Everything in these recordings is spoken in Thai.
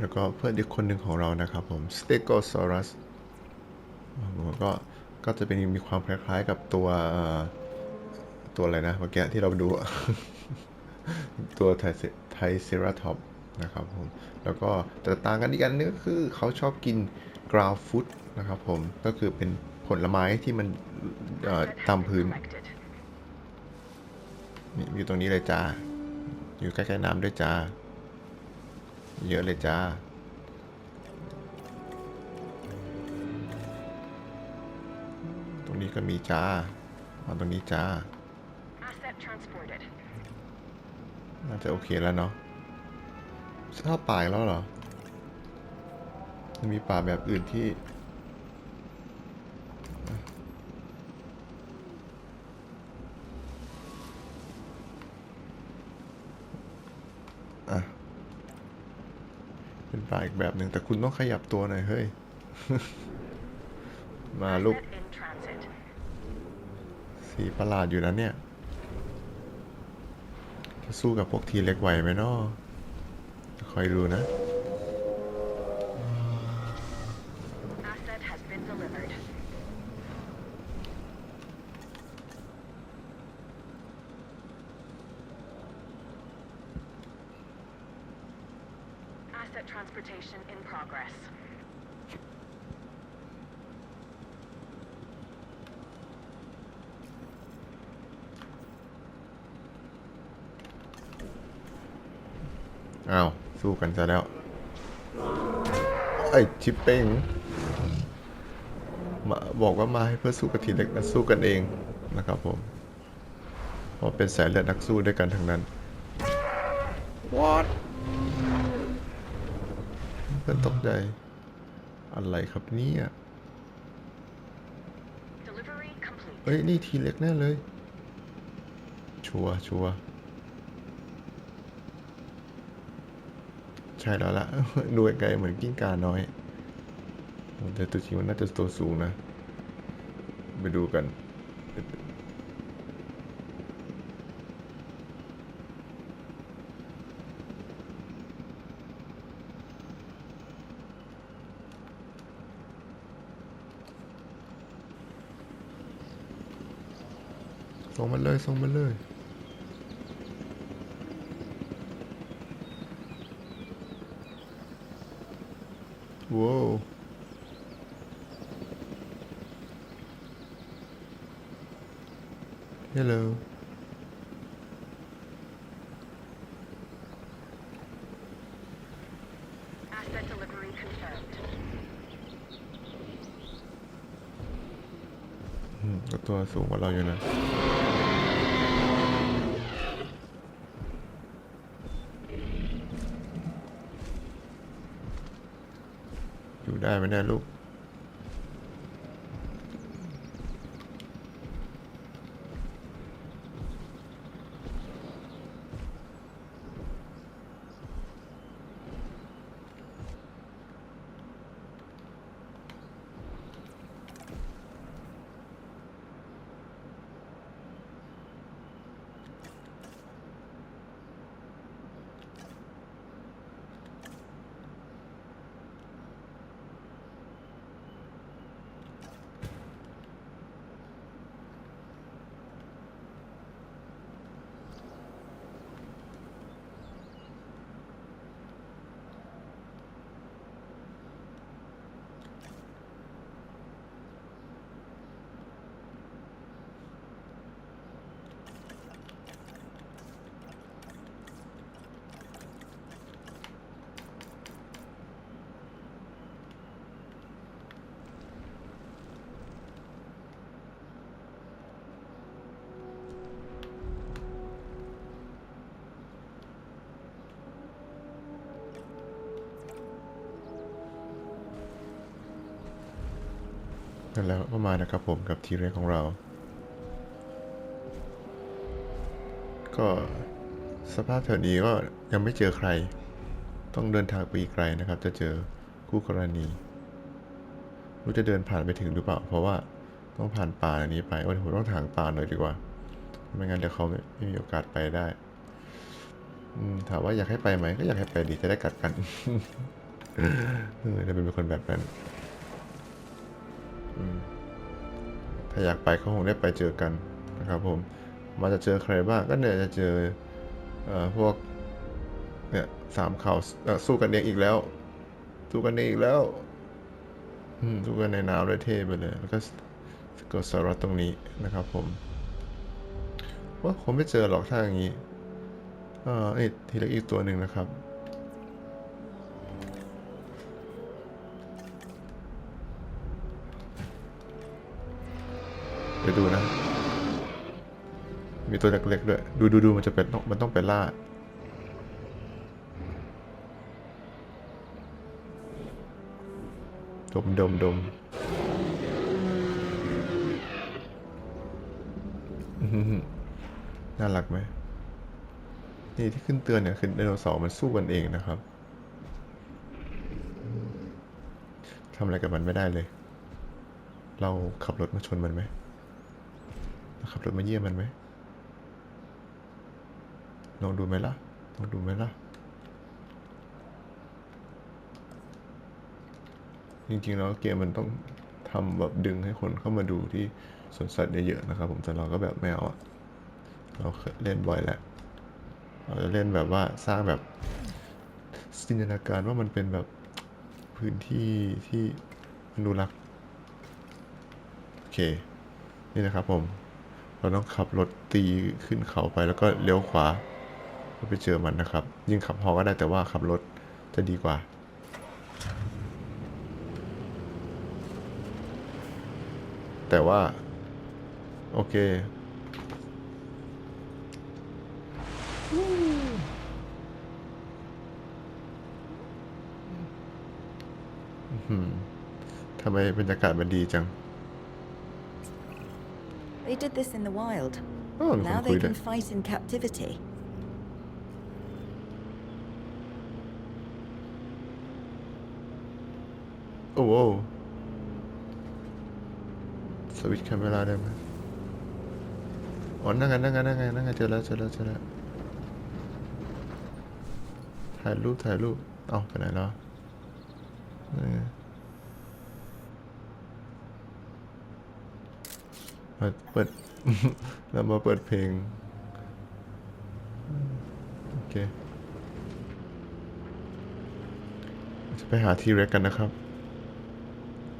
แล้วก็เพื่อนอีกคนหนึ่งของเรานะครับผม Stegosaurus มันก็ก็จะเป็นมีความคล้ายๆกับตัวตัวอะไรนะเมื่อกี้ที่เราดู ตัวไทเซราท็อปนะครับผม แล้วก็แต่ต่างกันอีกอันนึงก็คือเขาชอบกินกราวฟุตนะครับผมก็คือเป็นผลไม้ที่มันเอ่อ Asset ตามพื้นอยู่ตรงนี้เลยจ้า อยู่ใกล้ๆน้ำด้วยจ้า เยอะเลยจ้า ตรงนี้ก็มีจ้า มาตรงนี้จ้า Asset transported. น่าจะโอเคแล้วเนาะสภาพป่าอีกแล้วเหรอมันมีป่าแบบอื่นที่ ป็นป่าอีกแบบหนึ่งแต่คุณต้องขยับตัวหน่อยเฮ้ย มาลูก สีประหลาดอยู่นะเนี่ย จะสู้กับพวกทีเล็กไหวไหมเนาะคอยดูนะ Asset. transportation in progress. อ้าสู้กันซะแล้ว ไอ้ชิปเป้งมาบอกว่ามาให้เพื่อสู้กับทีเล็กนะสู้กันเองนะครับผมเพราะเป็นสายเลือดนักสู้ด้วยกันทั้งนั้น What อนตกใจ อะไรครับเนี่ยเอ้ย นี่ทีเล็กแน่เลย ชัวร์ชัวร์ใช่แล้วละดูไกลเหมือนกิ้งก่าน้อยแต่ตัวจริงมันน่าจะตัวสูงนะ ไปดูกัน ส่งมันเลยส่งมันเลยว้าวฮัลโหล Asset delivery confirmed. อืมก็ตัวสูงกว่าเราอยู่นะ ไม่ได้ไหมเนี่ยลูกันแล้วก็มานะครับผมกับทีเรกของเรา ก็สภาพแถวนี้ก็ยังไม่เจอใคร ต้องเดินทางไปอีกไกลนะครับ จะเจอคู่กรณีรู้จะเดินผ่านไปถึงหรือเปล่า เพราะว่าต้องผ่านป่าอันนี้ไปโอ้ยผมต้องถางป่าหน่อยดีกว่าไม่งั้นเดี๋ยวเขาไม่ไม่มีโอกาสไปได้อืมถามว่าอยากให้ไปไหมก็อยากให้ไปดีจะได้กัดกันเออจะเป็นคนแบบนั้น ถ้าอยากไปก็คงได้ไปเจอกันนะครับผมมาจะเจอใครบ้างก็เนี่ยจะเจอเอ่อพวกเนี่ยสามเขาเอ่อสู้กันเองอีกแล้ว สู้กันเองอีกแล้วสู้กันในน้ำเลยเท่ไปเลย แล้วก็สกอตสารตตรงนี้นะครับผมว่าคงไม่เจอหรอกถ้าอย่างนี้เอ่อไอ้ทีเล็กอีกตัวหนึ่งนะครับ เดี๋ยวดูนะ มีตัวเล็กๆด้วย ดูดูดูมันจะเป็นมันต้องไปล่า ดมดมดมน่ารักไหม นี่ที่ขึ้นเตือนเนี่ย คือไดโนเสาร์มันสู้กันเองนะครับทำอะไรกับมันไม่ได้เลย เราขับรถมาชนมันไหม ขับรถมาเยี่ยมมันไหมลองดูไหมล่ะลองดูไหมล่ะ จริงๆแล้วเกมมันต้องทำแบบดึงให้คนเข้ามาดูที่สวนสัตว์เยอะๆนะครับ ผมแต่เราก็แบบไม่เอาอะเราเคยเล่นบ่อยแล้วเราจะเล่นแบบว่าสร้างแบบจินตนาการว่ามันเป็นแบบพื้นที่ที่อนุรักษ์โอเค นี่นะครับผม เราต้องขับรถตีขึ้นเขาไปแล้วก็เลี้ยวขวาเพื่อไปเจอมันนะครับ ยิ่งขับฮอก็ได้แต่ว่าขับรถจะดีกว่าแต่ว่า โอเค ทำไมบรรยากาศมันดีจัง They did this in the wild. อ้าวมีคน Now คุย they ด้วย can fight in captivity. โอ้โหสวิตช์แคมเมราได้ไหมอ๋อนั่งไงนั่งไงนั่งไงนั่งไงเจอแล้วเจอแล้วเจอแล้วถ่ายรูปถ่ายรูปเอ้าไปไหนแล้วนั่ นไงเปิด เรามาเปิดเพลง โอเค จะไปหาทีเร็กกันนะครับ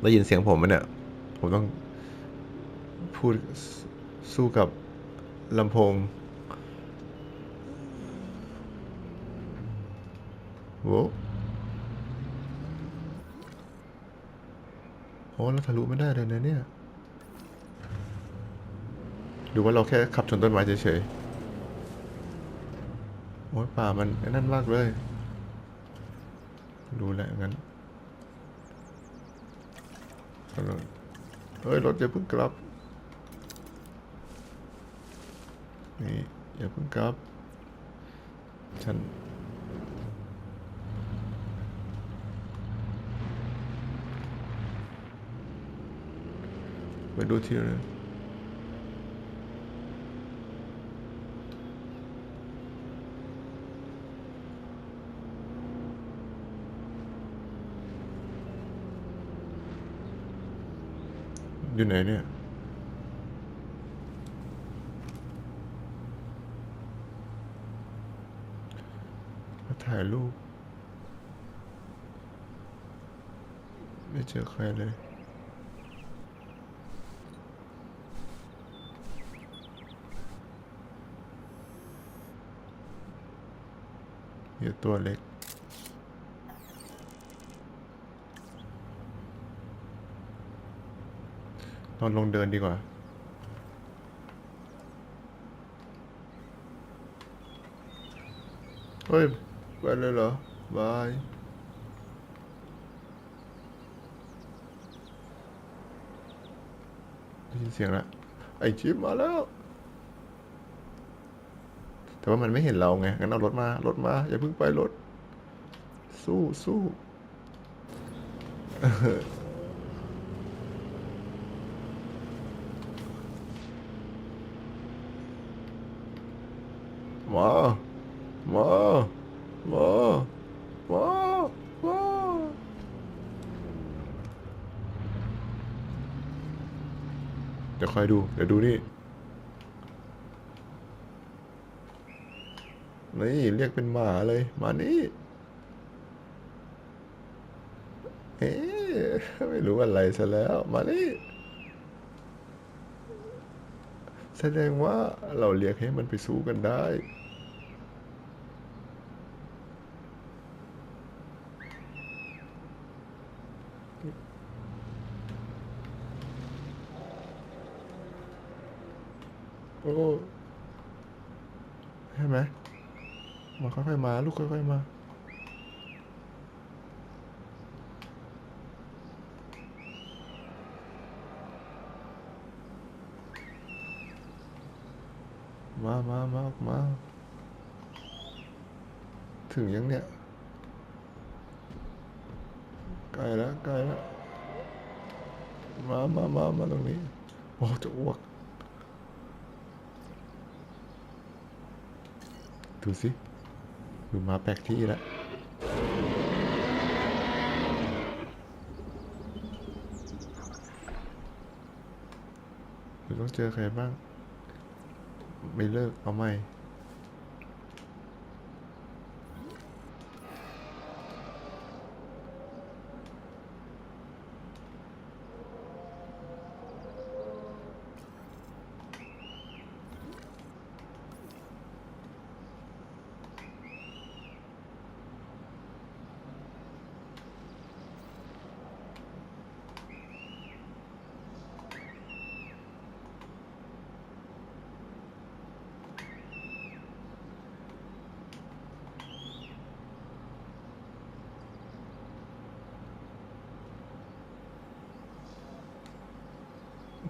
ได้ยินเสียงผมไหมเนี่ย ผมต้องพูดสู้กับลำโพงโว้โอ้เราทะลุไม่ได้เลยนะเนี่ย ดูว่าเราแค่ขับชนต้นไม้เฉยๆ โอ้ยป่ามันนั่นมากเลย รู้แหละงั้นเฮ้ย รถอย่าเพิ่งกลับ นี่อย่าเพิ่งกลับ ฉันไปดูทีเล อยู่ไหนเนี่ยมาถ่ายรูป ไม่เจอใครเลยมีตัวเล็ก นอนลงเดินดีกว่า เฮ้ย ไปเลยเหรอ บาย ได้ยินเสียงแล้วไอชิปมาแล้ว แต่ว่ามันไม่เห็นเราไง งั้นเอารถมา รถมา อย่าเพิ่งไปรถ สู้สู้ มามามามามาเดี๋ยวคอยดู เดี๋ยวดูนี่ นี่เรียกเป็นหมาเลย มานี่ เอ๊ไม่รู้อะไรซะแล้ว มานี่แสดงว่าเราเรียกให้มันไปสู้กันได้ ๆมาลูกค่อยๆมามามามามา ถึงยังเนี่ยใกล้แล้วใกล้แล้ว มามามามาตรงนี้ โอ้จะอ้วก ดูสิือมาแปลกที่แล้วหรือต้องเจอใครบ้าง ไม่เลิกเอาไม่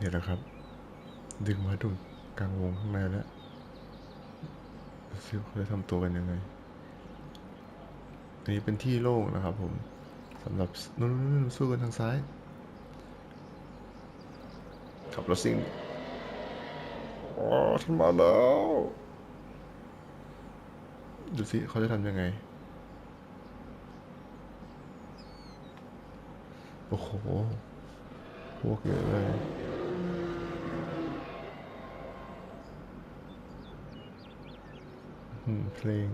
เดี๋ยวนะครับ ดึงมาดูกลางวงข้างในแล้วดูซิวเขาจะทำตัวกันยังไงอันนี้เป็นที่โล่งนะครับผมสำหรับนู่นๆๆสู้กันทางซ้าย ขับรถซิ่งอ๋อฉันมาแล้ว ดูสิเขาจะทำยังไง โอ้โหพวกเยอะเลย อืม เพลง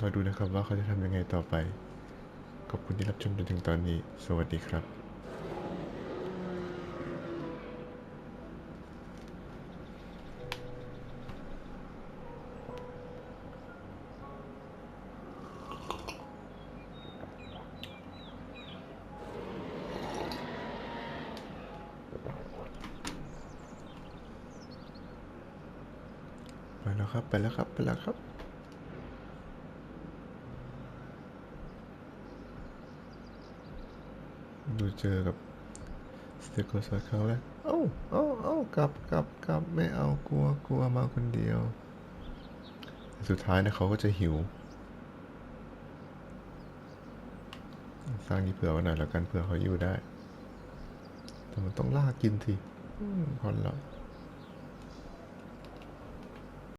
มาดูนะครับว่าเขาจะทำยังไงต่อไป ขอบคุณที่รับชมจนถึงตอนนี้ สวัสดีครับ ไปแล้วครับ ไปแล้วครับดูเจอกับสเตโกสเขาแล้วเอ้าเอ้าเอ้ากลับกลับกลับไม่เอากลัวกลัวมาคนเดียว สุดท้ายนะเขาก็จะหิว สร้างนี้เผื่อไว้หน่อยแล้วกันเผื่อเขาอยู่ได้ แต่มันต้องล่ากินทีพอแล้ว